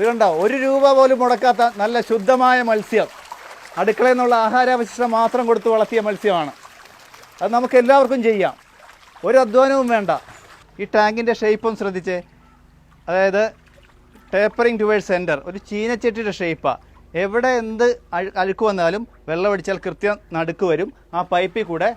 ഇത് ഒരു രൂപ പോലും മുടക്കാത്ത നല്ല ശുദ്ധമായ മത്സ്യം. അടുക്കളയിൽ നിന്നുള്ള ആഹാരാവശിഷ്ടം മാത്രം കൊടുത്ത് വളർത്തിയ മത്സ്യമാണ്. അത് നമുക്ക് എല്ലാവർക്കും ചെയ്യാം. ഒരു അധ്വാനവും വേണ്ട. ഈ ടാങ്കിന്റെ ഷേപ്പും ശ്രദ്ധിച്ചേ. അതായത് ടേപ്പറിങ് ടുവേഴ്സ് സെന്റർ ഒരു ചീനച്ചട്ടിയുടെ ഷേപ്പാണ് എവിടെ എന്ത് അഴുക്ക് വന്നാലും വെള്ളമടിച്ചാൽ കൃത്യം നടുക്ക് വരും. ആ പൈപ്പിൽ കൂടെ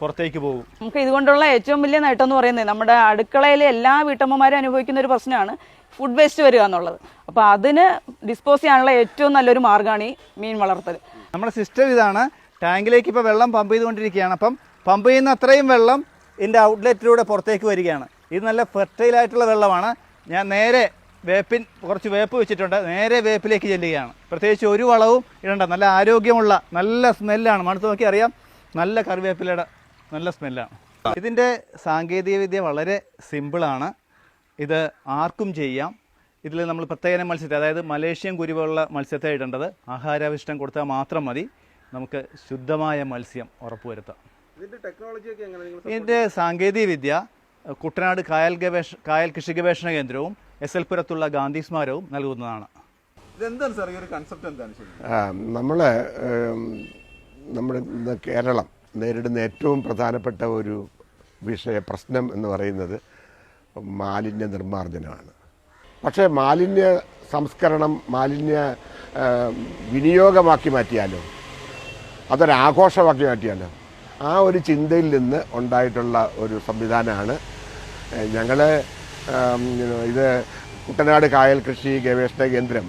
പുറത്തേക്ക് പോകും. നമുക്ക് ഇതുകൊണ്ടുള്ള ഏറ്റവും വലിയ നേട്ടം എന്ന് പറയുന്നത് നമ്മുടെ അടുക്കളയിലെ എല്ലാ വീട്ടമ്മമാരും അനുഭവിക്കുന്ന ഒരു പ്രശ്നമാണ്. ഫുഡ് വേസ്റ്റ് വരിക എന്നുള്ളത്. അപ്പോൾ അതിന് ഡിസ്പോസ് ചെയ്യാനുള്ള ഏറ്റവും നല്ലൊരു മാർഗമാണ് ഈ മീൻ വളർത്തൽ. നമ്മുടെ സിസ്റ്റം ഇതാണ്. ടാങ്കിലേക്ക് ഇപ്പോൾ വെള്ളം പമ്പ് ചെയ്തുകൊണ്ടിരിക്കുകയാണ്. അപ്പം പമ്പ് ചെയ്യുന്ന അത്രയും വെള്ളം ഇതിന്റെ ഔട്ട്ലെറ്റിലൂടെ പുറത്തേക്ക് വരികയാണ്. ഇത് നല്ല ഫെർട്ടൈൽ ആയിട്ടുള്ള വെള്ളമാണ്. ഞാൻ നേരെ വേപ്പിൻ കുറച്ച് വേപ്പ് വെച്ചിട്ടുണ്ട്. നേരെ വേപ്പിലേക്ക് ചെല്ലുകയാണ്. പ്രത്യേകിച്ച് ഒരു വളവും ഇടണ്ട. നല്ല ആരോഗ്യമുള്ള നല്ല സ്മെല്ലാണ് മണത്ത് നോക്കി അറിയാം. നല്ല കറിവേപ്പിലയുടെ നല്ല സ്മെല്ലാണ് ഇതിന്റെ സാങ്കേതികവിദ്യ വളരെ സിമ്പിളാണ് ഇത് ആർക്കും ചെയ്യാം. ഇതിൽ നമ്മൾ പ്രത്യേക മത്സ്യത്തെ അതായത് മലേഷ്യൻ കുരുവുള്ള മത്സ്യത്തെ ഇടേണ്ടത് ആഹാരാവിഷ്ടം കൊടുത്താൽ മാത്രം മതി. നമുക്ക് ശുദ്ധമായ മത്സ്യം ഉറപ്പുവരുത്താം. ഇതിന്റെ ടെക്നോളജി ഒക്കെ എങ്ങനെ നിങ്ങൾ ഇതിന്റെ സാങ്കേതിക വിദ്യ കുട്ടനാട് കായൽ ഗവേഷ കായൽ കൃഷി ഗവേഷണ കേന്ദ്രവും എസ് എൽ പുരത്തുള്ള ഗാന്ധി സ്മാരകവും നൽകുന്നതാണ്. ഇതെന്താണ് സാർ? ഈ ഒരു കൺസെപ്റ്റ് എന്താണ് നമ്മൾ നമ്മുടെ കേരളം നേരിടുന്ന ഏറ്റവും പ്രധാനപ്പെട്ട ഒരു വിഷയ പ്രശ്നം എന്ന് പറയുന്നത് മാലിന്യ നിർമ്മാർജനമാണ്. പക്ഷേ മാലിന്യ സംസ്കരണം മാലിന്യ വിനിയോഗമാക്കി മാറ്റിയാലോ? അതൊരാഘോഷമാക്കി മാറ്റിയാലോ? ആ ഒരു ചിന്തയിൽ നിന്ന് ഉണ്ടായിട്ടുള്ള ഒരു സംവിധാനമാണ് ഞങ്ങൾ ഇത് കുട്ടനാട് കായൽ കൃഷി ഗവേഷണ കേന്ദ്രം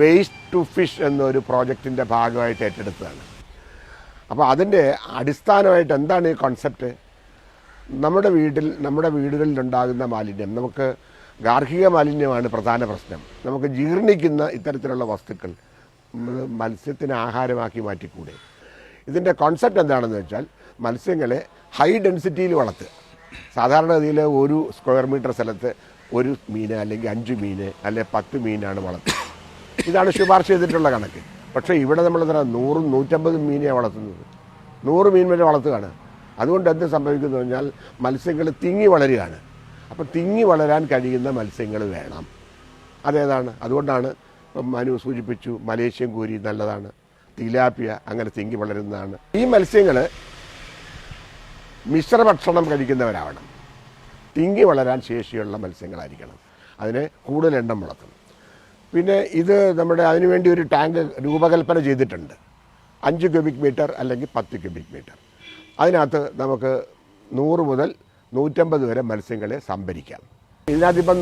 വേസ്റ്റ് ടു ഫിഷ് എന്നൊരു പ്രോജക്റ്റിന്റെ ഭാഗമായിട്ട് ഏറ്റെടുത്തതാണ്. അപ്പോൾ അതിന്റെ അടിസ്ഥാനമായിട്ട് എന്താണ് ഈ കോൺസെപ്റ്റ് നമ്മുടെ വീട്ടിൽ നമ്മുടെ വീടുകളിൽ ഉണ്ടാകുന്ന മാലിന്യം നമുക്ക് ഗാർഹിക മാലിന്യമാണ് പ്രധാന പ്രശ്നം. നമുക്ക് ജീർണിക്കുന്ന ഇത്തരത്തിലുള്ള വസ്തുക്കൾ മത്സ്യത്തിന് ആഹാരമാക്കി മാറ്റിക്കൂടെ? ഇതിന്റെ കോൺസെപ്റ്റ് എന്താണെന്ന് വെച്ചാൽ മത്സ്യങ്ങളെ ഹൈ ഡെൻസിറ്റിയിൽ വളർത്തുക സാധാരണഗതിയിൽ ഒരു സ്ക്വയർ മീറ്റർ സ്ഥലത്ത് ഒരു മീൻ അല്ലെങ്കിൽ അഞ്ച് മീൻ അല്ലെങ്കിൽ പത്ത് മീനാണ് വളർത്തുക ഇതാണ് ശുപാർശ ചെയ്തിട്ടുള്ള കണക്ക്. പക്ഷേ ഇവിടെ നമ്മൾ എത്ര നൂറും നൂറ്റമ്പതും മീനെയാണ് വളർത്തുന്നത്. നൂറ് മീൻ വരെ വളർത്തുകയാണ്. അതുകൊണ്ട് എന്ത് സംഭവിക്കുന്നു പറഞ്ഞാൽ മത്സ്യങ്ങൾ തിങ്ങി വളരുകയാണ്. അപ്പം തിങ്ങി വളരാൻ കഴിയുന്ന മത്സ്യങ്ങൾ വേണം. അതേതാണ്? അതുകൊണ്ടാണ് മനു സൂചിപ്പിച്ചു മലേഷ്യൻ കൂരി നല്ലതാണ്. തിലാപ്പിയ അങ്ങനെ തിങ്ങി വളരുന്നതാണ്. ഈ മത്സ്യങ്ങൾ മിശ്രഭക്ഷണം കഴിക്കുന്നവരാവണം. തിങ്ങി വളരാൻ ശേഷിയുള്ള മത്സ്യങ്ങളായിരിക്കണം. അതിനെ കൂടുതൽ എണ്ണം വളർത്തണം പിന്നെ ഇത് നമ്മുടെ അതിനുവേണ്ടി ഒരു ടാങ്ക് രൂപകൽപ്പന ചെയ്തിട്ടുണ്ട്. അഞ്ച് ക്യൂബിക് മീറ്റർ അല്ലെങ്കിൽ പത്ത് ക്യൂബിക് മീറ്റർ. അതിനകത്ത് നമുക്ക് നൂറ് മുതൽ നൂറ്റമ്പത് വരെ മത്സ്യങ്ങളെ സംഭരിക്കാം. ഇതിനകത്തിപ്പം